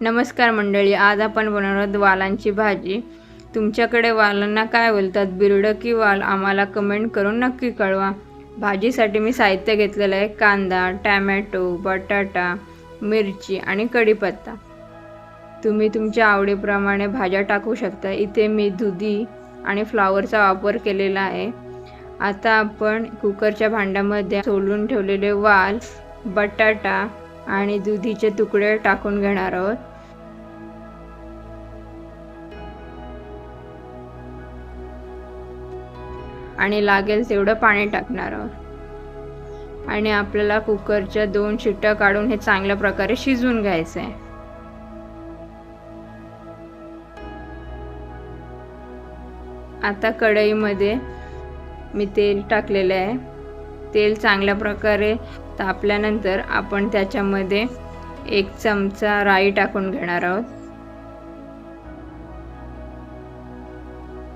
नमस्कार मंडळी आज आपण बनवणार आहोत वालांची भाजी. तुमच्याकडे वालांना काय बोलतात बिरडं की वाल आम्हाला कमेंट करून नक्की कळवा. भाजीसाठी मी साहित्य घेतलेलं आहे कांदा टॅमॅटो बटाटा मिरची आणि कढीपत्ता. तुम्ही तुमच्या आवडीप्रमाणे भाज्या टाकू शकता. इथे मी दुधी आणि फ्लावरचा वापर केलेला आहे. आता आपण कुकरच्या भांड्यामध्ये सोलून ठेवलेले वाल बटाटा आणि दुधीचे तुकडे टाकून घेणार आहोत. आणि लागेल तेवढं पाणी टाकणार आहोत. आणि आपल्याला कुकरच्या दोन शिट्ट्या काढून हे चांगल्या प्रकारे शिजवून घ्यायचं. आहे आता कढईमध्ये मी तेल टाकलेलं आहे. तेल चांगल्या प्रकारे तापल्यानंतर आपण त्याच्यामध्ये एक चमचा राई टाकून घेणार आहोत.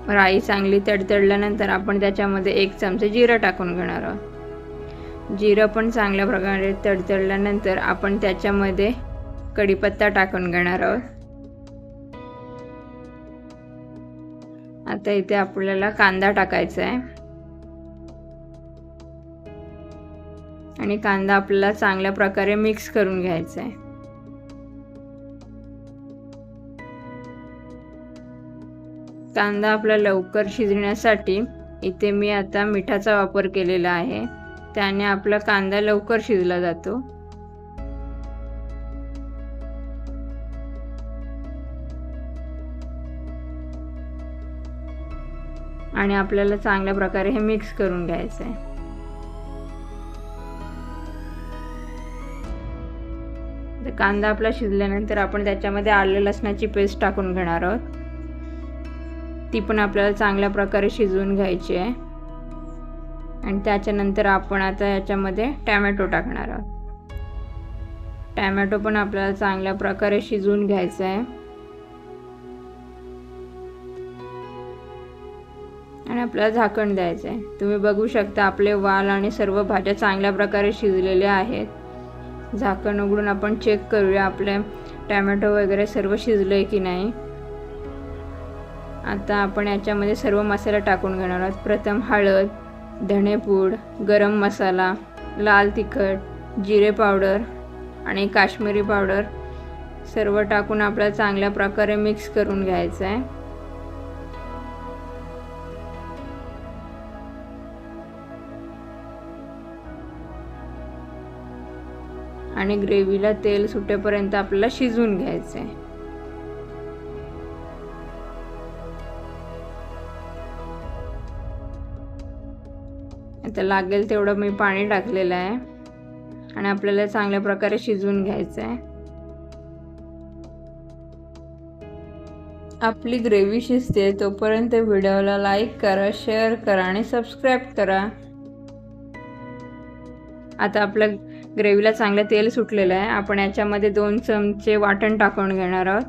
राई चांगली तडतडल्यानंतर आपण त्याच्यामध्ये एक चमचा जिरं टाकून घेणार आहोत. जिरं पण चांगल्या प्रकारे तडतडल्यानंतर आपण त्याच्यामध्ये कढीपत्ता टाकून घेणार आहोत. आता इथे आपल्याला कांदा टाकायचा आहे. आणि कांदा आपल्याला चांगल्या प्रकारे मिक्स करून घ्यायचा आहे कांदा आपला लवकर शिजण्यासाठी इथे मी आता मिठाचा वापर केलेला आहे. त्याने आपला कांदा लवकर शिजला जातो. आणि आपल्याला चांगल्या प्रकारे हे मिक्स करून घ्यायचं आहे तर कांदा आपला शिजल्यानंतर आपण त्याच्यामध्ये आलं लसणाची पेस्ट टाकून घेणार आहोत. ती पण आपल्याला चांगल्या प्रकारे शिजवून घ्यायची आहे. आणि त्याच्यानंतर आपण आता याच्यामध्ये टॅमॅटो टाकणार आहोत. टॅमॅटो पण आपल्याला चांगल्या प्रकारे शिजवून घ्यायचं आहे. आणि आपल्याला झाकण द्यायचं आहे. तुम्ही बघू शकता आपले वाल आणि सर्व भाज्या चांगल्या प्रकारे शिजलेल्या आहेत. झाकण उघडून आपण चेक करूया आपले टॅमॅटो वगैरे सर्व शिजलं आहे की नाही. आता आपण याच्यामध्ये सर्व मसाला टाकून घेणार आहोत. प्रथम हळद धणेपूड गरम मसाला लाल तिखट जिरे पावडर आणि काश्मीरी पावडर सर्व टाकून आपल्याला चांगल्या प्रकारे मिक्स करून घ्यायचं आहे आणि ग्रेव्हीला तेल सुटेपर्यंत आपल्याला शिजवून घ्यायचं आहे आता लागेल तेवढं मी पाणी टाकलेलं आहे. आणि आपल्याला चांगल्या प्रकारे शिजवून घ्यायचं आहे आपली ग्रेव्ही शिजते तोपर्यंत व्हिडिओला लाईक करा शेअर करा आणि सबस्क्राईब करा. आता आपल्या ग्रेव्हीला चांगलं तेल सुटलेलं आहे. आपण याच्यामध्ये दोन चमचे वाटण टाकून घेणार आहोत.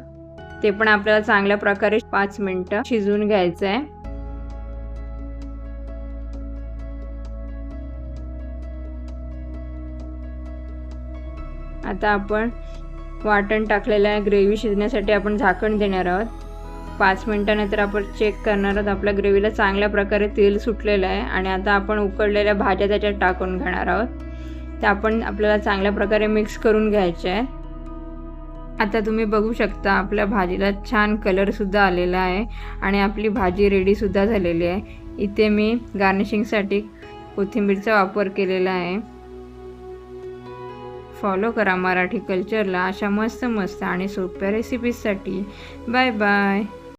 ते पण आपल्याला चांगल्या प्रकारे पाच मिनटं शिजवून घ्यायचं आहे. आता आपण वाटण टाकलेलं आहे. ग्रेव्ही शिजण्यासाठी आपण झाकण देणार आहोत. पाच मिनटानंतर आपण चेक करणार आहोत. आपल्या ग्रेव्हीला चांगल्या प्रकारे तेल सुटलेलं आहे. आणि आता आपण उकडलेल्या भाज्या त्याच्यात टाकून घेणार आहोत. त्या आपण आपल्याला चांगल्या प्रकारे मिक्स करून घ्यायच्या आहे. आता तुम्ही बघू शकता आपल्या भाजीला छान कलरसुद्धा आलेला आहे आणि आपली भाजी रेडीसुद्धा झालेली आहे. इथे मी गार्निशिंगसाठी कोथिंबीरचा वापर केलेला आहे. फॉलो करा मराठी कल्चरला अशा मस्त मस्त आणि सोप्या रेसिपीजसाठी बाय बाय